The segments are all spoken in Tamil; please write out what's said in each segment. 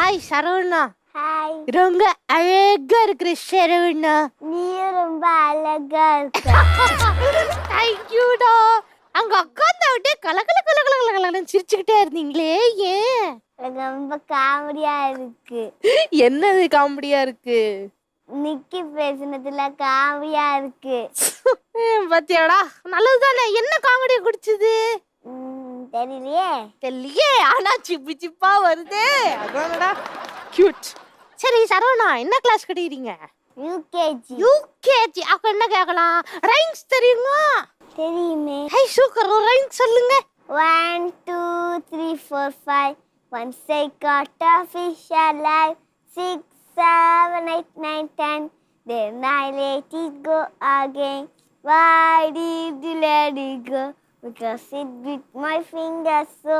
ஹாய் சரவணா ஹாய் ரொம்ப அழகா இருக்கிற சரவணா நீயும் ரொம்ப அழகா இருக்க. தேங்க்யூடா அங்க உட்காந்து விட்டே கலகல கலகல கலகலன்னு சிரிச்சுக்கிட்டே இருந்தீங்களே ஏன்? ரொம்ப காமெடியா இருக்கு. என்னது காமெடியா இருக்கு? நிக்கி பேசுனதுல காமெடியா இருக்கு. பாத்தியாடா. நல்லதுதானே. என்ன காமெடியா குடிச்சது? தெரியலையே? தெரியலையே. ஆனா சிப்பி சிப்பா வருதே. அதானடா கியூட் சரி சரவணா என்ன கிளாஸ் கிடைக்கிறீங்க யூகேஜி யூகேஜி அப்ப என்ன கேட்கலாம்? ரைம்ஸ் தெரியுமா? தெரியுமே. ஹை சூக்கர் ரைம்ஸ் சொல்லுங்க. One two three four five once I caught a fish alive. Six seven eight nine ten then I let it go again. Why did you let it go? Because it bit my finger so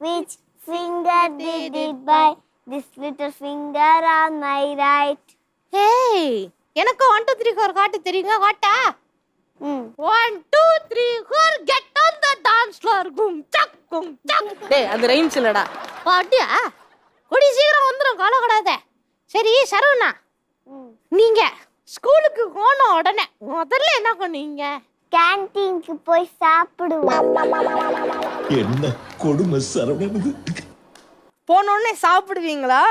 which finger did it bite this little finger on my right. Hey எனக்கு ஒன் டூ த்ரீ ஃபோர் காட்டு தெரியுங்க காட்டா? ம். One two three four get on the dance floor கும் சக் கும் சக். டேய் அந்த ரைம்ஸ் இல்லடா. அப்படியா? கூடி சீக்கிரம் வந்துடும் கவலைப்படாத. சரி சரவணா ம். நீங்க ஸ்கூலுக்கு போன உடனே முதல்ல என்ன பண்ணுவீங்க? கேன்டீனுக்கு போய் சாப்பிடுவோம். என்ன கொடுமை சரவணன் போன உடனே சாப்பிடுவீங்களா?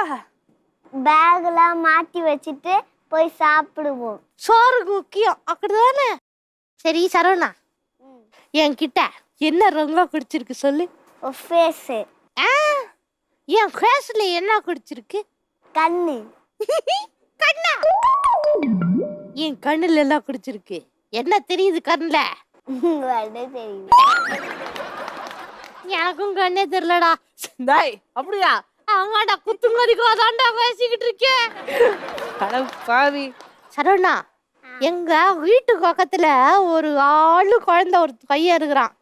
பேக்லாம் மாட்டி வச்சுட்டு போய் சாப்பிடுவோம். சோறு முக்கியம் அப்படிதானே? சரி சரவணா என்கிட்ட என்ன ரொம்ப குடிச்சிருக்கு சொல்லு. ஃபேஸு ஆ என் ஃபேஸ்ல என்ன குடிச்சிருக்கு? கண்ணு. கண்ணா? என் கண்ணுல எல்லாம் குடிச்சிருக்கு? என்ன தெரியுது கண்ணுல? எனக்கும் கண்ணே தெரியலடா. டாய் அப்படியா? ஆமாடா குத்துமதிக்கோ தாண்டா பேசிக்கிட்டு இருக்கேன் அட பாவி. சரவணா எங்க வீட்டு பக்கத்துல ஒரு ஆளு குழந்தை ஒரு பையன் இருக்கிறான்.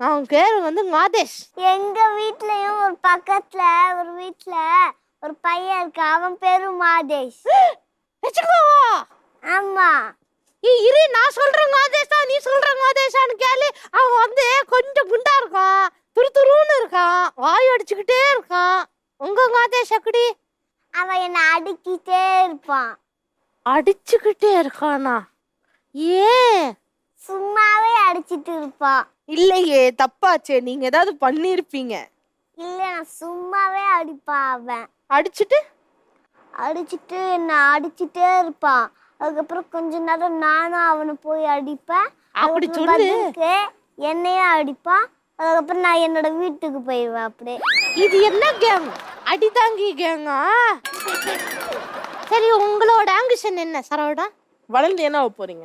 அவன் பேரு வந்து மாதேஷ். எங்க வீட்லயும் ஒரு பக்கத்துல ஒரு வீட்ல ஒரு பையன் இருக்கா? அவன் பேரு மாதேஷ். வச்சுக்கோவா? ஆமா. ஏய் இரு நான் சொல்றேன் மாதேஷா நீ சொல்ற மாதேஷான்னு கேளு. அவன் வந்து கொஞ்சம் குண்டா இருக்கான். துரு துருன்னு இருக்கான். வாய் அடிச்சுக்கிட்டே இருக்கான். உங்க மாதேஷ் எப்படி? அவன் என்ன அடிக்கிட்டே இருப்பான். அடிச்சுக்கிட்டே இருக்கானா? ஏன் சும்மாவே அடிச்சிட்டு இருப்பான். இல்லையே தப்பாச்சே. நீங்க ஏதாவது பண்ணிருப்பீங்க இல்ல நான் சும்மாவே அடிப்பான் அவன். அடிச்சுட்டு? அடிச்சிட்டு என்ன அடிச்சிட்டே இருப்பான். அதுக்கப்புறம் கொஞ்ச நேரம் நானும் அவனை போய் அடிப்பேன். அப்படி சொல்லு. என்னையும் அடிப்பான்? அதுக்கப்புறம் நான் என்னோட வீட்டுக்கு போயிடுவேன் அப்படியே. இது என்ன கேங் அடிதாங்கி கேங்கா சரி உங்களோட ஆம்பிஷன் என்ன சரவடா வளர்ந்து என்ன ஆகப் போறீங்க?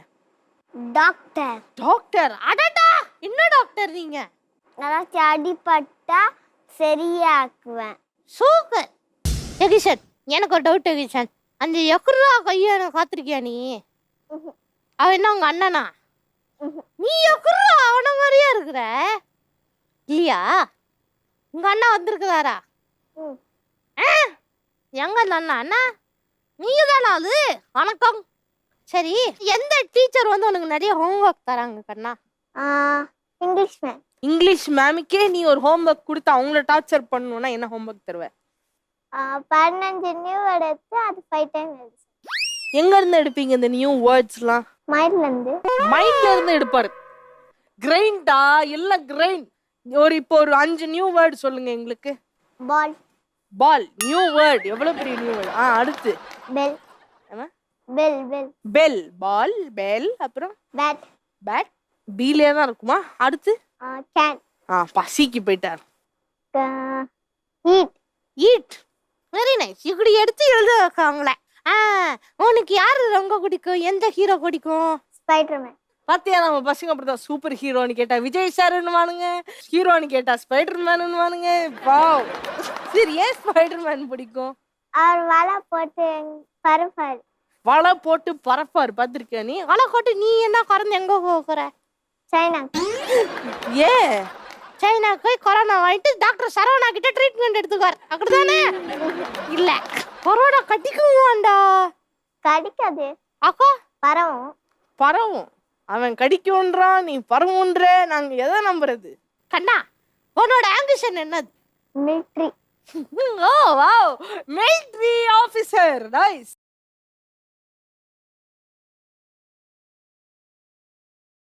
டாக்டர் டாக்டர் அடடா! என்ன டாக்டர் நீங்க? யாராச்சும் அடிபட்டா சரியாக்குவேன். சூப்பர் எகிஷன் எனக்கு ஒரு டவுட் எகிஷன் அந்த எக்குரா கையான காத்திருக்கியா நீ? அவன் என்ன உங்க அண்ணனா? நீ எக்குரா அவன மாதிரியே இருக்கிற? இல்லையா? உங்க அண்ணா. ஆ? எங்க அந்த அண்ணா? அண்ணா நீங்க தானா அது? வணக்கம். சரி எந்த டீச்சர் வந்து உனக்கு நிறைய ஹோம்ஒர்க் தராங்க கண்ணா? English ma'am. இங்கிலீஷ் மேமுக்கே நீ ஒரு ஹோம்ஒர்க் கொடுத்து அவங்கள டார்ச்சர் பண்ணணும்னா என்ன ஹோம்ஒர்க் தருவ? பதினஞ்சு நியூ எடுத்து அது ஃபைவ் டைம் எழுது எங்க இருந்து எடுப்பீங்க இந்த நியூ வேர்ட்ஸ்லாம் மைண்ட்லேருந்து மைண்ட்ல இருந்து எடுப்பாரு கிரைண்டா எல்லாம் கிரைண்ட் ஒரு இப்போ ஒரு அஞ்சு நியூ வேர்ட் சொல்லுங்க எங்களுக்கு. பால் பால் நியூ வேர்ட் எவ்வளவு பெரிய நியூ வேர்ட் ஆ அடுத்து. Bell? Bell bell bell ball bell அப்புறம்? பேட் பேட் பீலே தான் இருக்குமா? அடுத்து? கேன் ஆ பசிக்கு போயிட்டார். ஈட் ஈட் வெரி நைஸ் இப்படி எடுத்து எழுத ஆ உனக்கு யாரு ரொம்ப பிடிக்கும்? எந்த ஹீரோ பிடிக்கும்? ஸ்பைடர்மேன் பாத்தியா நம்ம பசங்க அப்படிதான் சூப்பர் ஹீரோன்னு கேட்டா விஜய் சார்னு வானுங்க ஹீரோன்னு கேட்டா ஸ்பைடர் மேனு வானுங்க வாவ் சரி ஏன் ஸ்பைடர் மேன் பிடிக்கும்? அவர் வலை போட்டு பருப்பாரு வலை போட்டு பறப்பாரு பார்த்திருக்கியா நீ? வலை போட்டு நீ என்ன கறந்து எங்க போகிற சைனா ஏ சைனாக்கு போய் கொரோனா வாங்கிட்டு டாக்டர் சரவணா கிட்ட ட்ரீட்மெண்ட் எடுத்துக்கார் அப்படிதானே? இல்ல. கொரோனா கட்டிக்குவான்டா கடிக்காது. அக்கா? பரவும். பரவும். அவன் கடிக்குன்றான் நீ பரவுன்ற நாங்க எதை நம்புறது? கண்ணா உன்னோட ஆம்பிஷன் என்னது? Military oh wow. Military officer nice